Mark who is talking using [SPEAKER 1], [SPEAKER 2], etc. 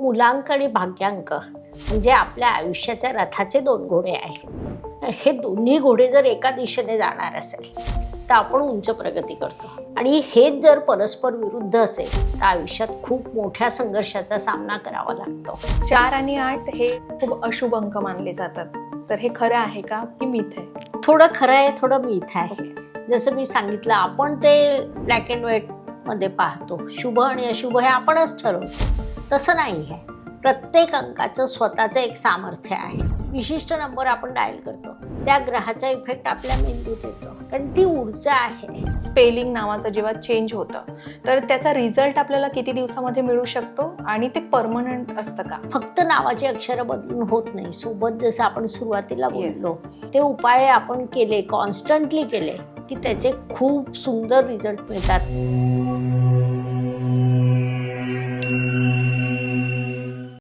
[SPEAKER 1] मुलांक आणि भाग्यांक म्हणजे आपल्या आयुष्याच्या रथाचे दोन घोडे आहेत. हे दोन्ही घोडे जर एका दिशेने जाणार असेल तर आपण उंच प्रगती करतो. आणि हेच जर परस्पर विरुद्ध असेल तर आयुष्यात खूप मोठ्या संघर्षाचा सामना करावा लागतो.
[SPEAKER 2] चार आणि आठ हे खूप अशुभ अंक मानले जातात. तर हे खरं आहे का की मिथ आहे?
[SPEAKER 1] थोडं खरं आहे थोडं मिथ आहे. जसं मी सांगितलं आपण ते ब्लॅक अँड व्हाईटमध्ये पाहतो. शुभ आणि अशुभ हे आपणच ठरवतो. तसं नाही आहे. प्रत्येक अंकाचं स्वतःचं एक सामर्थ्य आहे. विशिष्ट नंबर आपण डायल करतो. त्या ग्रहाचा इफेक्ट आपल्या मेंदूत येतो. कारण ती ऊर्जा आहे.
[SPEAKER 2] स्पेलिंग नावाचं जेव्हा चेंज होतं तर त्याचा रिझल्ट आपल्याला किती दिवसामध्ये मिळू शकतो आणि ते परमनंट असतं का?
[SPEAKER 1] फक्त नावाची अक्षरं बदलून होत नाही. सोबत जसं आपण सुरुवातीला
[SPEAKER 2] Yes.
[SPEAKER 1] बोललो ते उपाय आपण केले कॉन्स्टंटली केले की त्याचे खूप सुंदर रिझल्ट मिळतात.